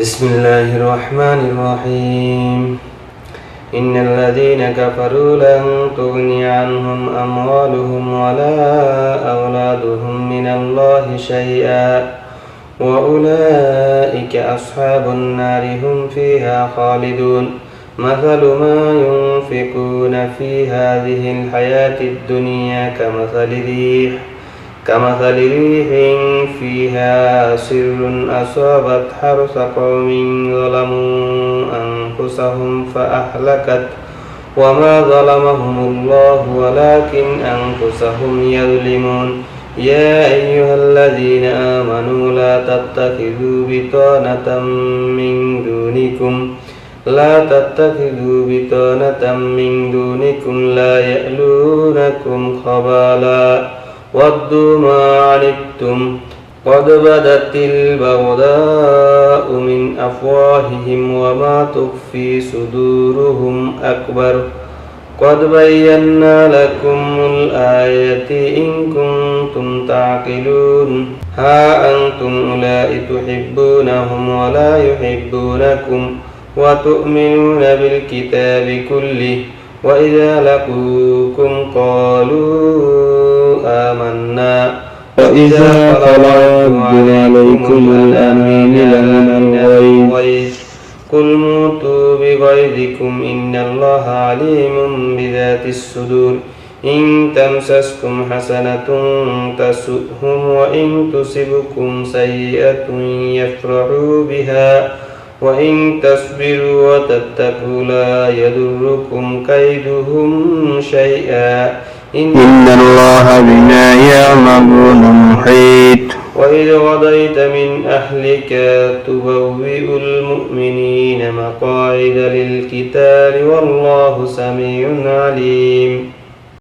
بسم الله الرحمن الرحيم. إن الذين كفروا لن تغني عنهم أموالهم ولا أولادهم من الله شيئا. وأولئك أصحاب النار هم فيها خالدون. مثل ما ينفقون في هذه الحياة الدنيا كمثل ريح. كمثل ريح فيها سر أصابت حرث قوم ظلموا أنفسهم فأهلكت وما ظلمهم الله ولكن أنفسهم يظلمون. يا أيها الذين آمنوا لا تتخذوا بطانة من دونكم لا تتخذوا بطانة من دونكم لا يألونكم خبالا. ودوا ما عنتم قد بدت البغضاء من أفواههم وما تخفي صدورهم أكبر قد بينا لكم الآية إن كنتم تعقلون ها أنتم أولئك تحبونهم ولا يحبونكم وتؤمنون بالكتاب كله وإذا لقوكم قالوا وإذا خلعتم عليكم الأمين من الغيظ قل موتوا بغيظكم إن الله عليم بذات الصدور إن تمسسكم حسنة تسؤهم وإن تصبكم سيئة يفرحوا بها وإن تصبروا وتتقوا لا يضركم كيدهم شيئا إن الله بما يعملون محيط. وإذ غضيت من أهلك تبوئ المؤمنين مقاعد للقتال والله سميع عليم.